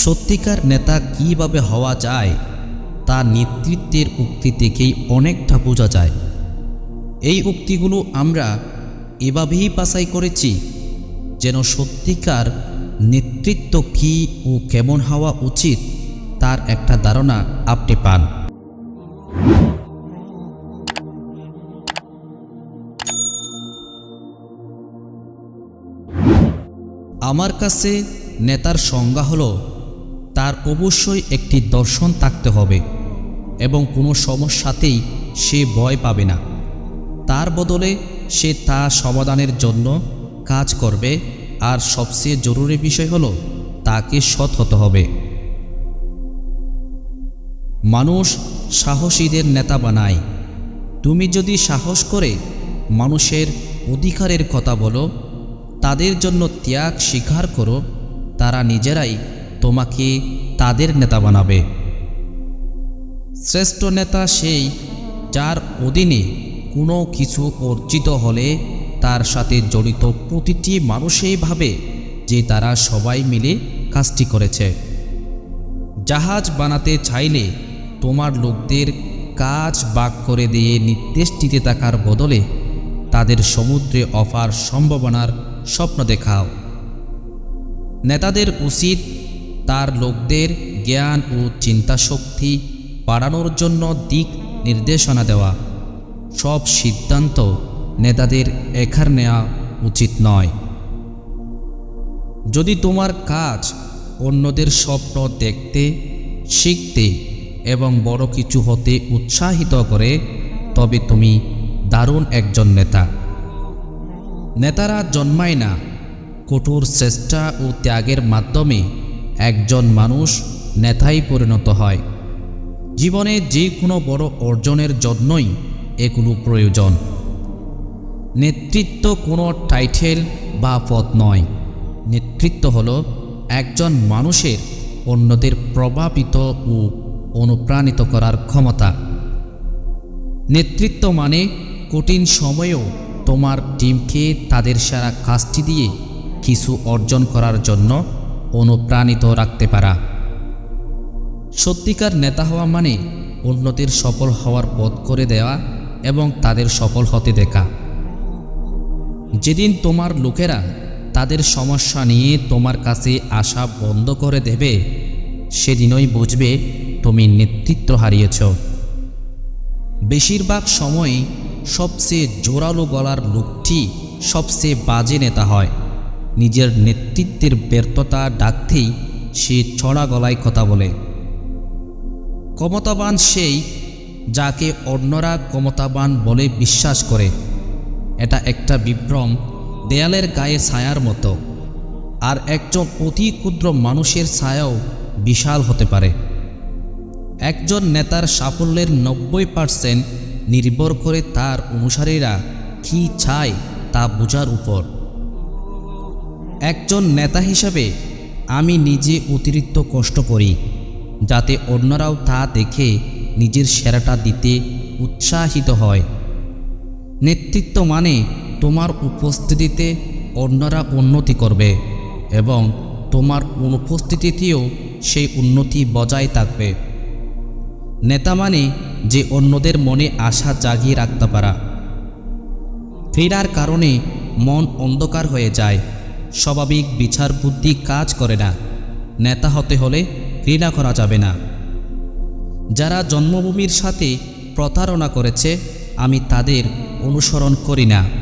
সত্যিকার নেতা কীভাবে হওয়া যায়, তা নেতৃত্বের উক্তি থেকেই অনেকটা বোঝা যায়। এই উক্তিগুলো আমরা এভাবেই বাছাই করেছি, যেন সত্যিকার নেতৃত্ব কী ও কেমন হওয়া উচিত, তার একটা ধারণা আপনি পান। আমার কাছে নেতার সংজ্ঞা হলো তার অবশ্যই একটি দর্শন থাকতে হবে এবং কোনো সমস্যাতেই সে ভয় পাবে না। তার বদলে সে তা সমাধানের জন্য কাজ করবে আর সবচেয়ে জরুরি বিষয় হলো তাকে সৎ হতে হবে। মানুষ সাহসীদের নেতা বানায়। তুমি যদি সাহস করে মানুষের অধিকারের কথা বলো, তাদের জন্য ত্যাগ স্বীকার করো, তারা নিজেরাই তোমাকে তাদের নেতা বানাবে। শ্রেষ্ঠ নেতা সেই যার অধীনে কোনো কিছু অর্জিত হলে তার সাথে জড়িত প্রতিটি মানুষই ভাবে যে তারা সবাই মিলে কাজটি করেছে। জাহাজ বানাতে চাইলে তোমার লোকদের কাজ বাক করে দিয়ে নির্দেশ দিতে থাকার বদলে তাদের সমুদ্রে অফার সম্ভাবনার স্বপ্ন দেখাও। নেতাদের উচিত তার লোকদের জ্ঞান ও চিন্তাশক্তি বাড়ানোর জন্য দিক নির্দেশনা দেওয়া। সব সিদ্ধান্ত নেতাদের একার নেওয়া উচিত নয়। যদি তোমার কাজ অন্যদের স্বপ্ন দেখতে, শিখতে এবং বড় কিছু হতে উৎসাহিত করে, তবে তুমি দারুণ একজন নেতা। নেতারা জন্মায় না, কঠোর চেষ্টা ও ত্যাগের মাধ্যমে একজন মানুষ নেতাই পরিণত হয়। জীবনে যে কোনো বড় অর্জনের জন্যই এগুলো প্রয়োজন। নেতৃত্ব কোনো টাইটেল বা পদ নয়। নেতৃত্ব হল একজন মানুষের অন্যদের প্রভাবিত ও অনুপ্রাণিত করার ক্ষমতা। নেতৃত্ব মানে কঠিন সময়েও তোমার টিমকে তাদের সারা কাজটি দিয়ে কিছু অর্জন করার জন্য অনুপ্রাণিত রাখতে পারা। সত্যিকার নেতা হওয়া মানে উন্নতির সফল হওয়ার পথ করে দেওয়া এবং তাদের সফল হতে দেখা। যেদিন তোমার লোকেরা তাদের সমস্যা নিয়ে তোমার কাছে আসা বন্ধ করে দেবে, সেদিনই বুঝবে তুমি নেতৃত্ব হারিয়েছ। বেশিরভাগ সময় সবচেয়ে জোরালো গলার লোকটি সবচেয়ে বাজে নেতা হয়। নিজের নেতৃত্বের ব্যর্থতা ডাকতেই সে ছড়া গলায় কথা বলে। ক্ষমতাবান সেই যাকে অন্যরা ক্ষমতাবান বলে বিশ্বাস করে। এটা একটা বিভ্রম, দেয়ালের গায়ে ছায়ার মতো। আর একজন অতি ক্ষুদ্র মানুষের ছায়াও বিশাল হতে পারে। একজন নেতার সাফল্যের নব্বই পার্সেন্ট নির্ভর করে তার অনুসারীরা কী চায় তা বোঝার উপর। একজন নেতা হিসাবে আমি নিজে অতিরিক্ত কষ্ট করি, যাতে অন্যরাও তা দেখে নিজের সেরাটা দিতে উৎসাহিত হয়। নেতৃত্ব মানে তোমার উপস্থিতিতে অন্যরা উন্নতি করবে এবং তোমার অনুপস্থিতিতেও সেই উন্নতি বজায় থাকবে। নেতা মানে যে অন্যদের মনে আশা জাগিয়ে রাখতে পারা। ফেরার কারণে মন অন্ধকার হয়ে যায়। স্বাভাবিক বিচার বুদ্ধি কাজ করে না। নেতা হতে হলে ঘৃণা করা যাবে না। যারা জন্মভূমির সাথে প্রতারণা করেছে, আমি তাদের অনুসরণ করি না।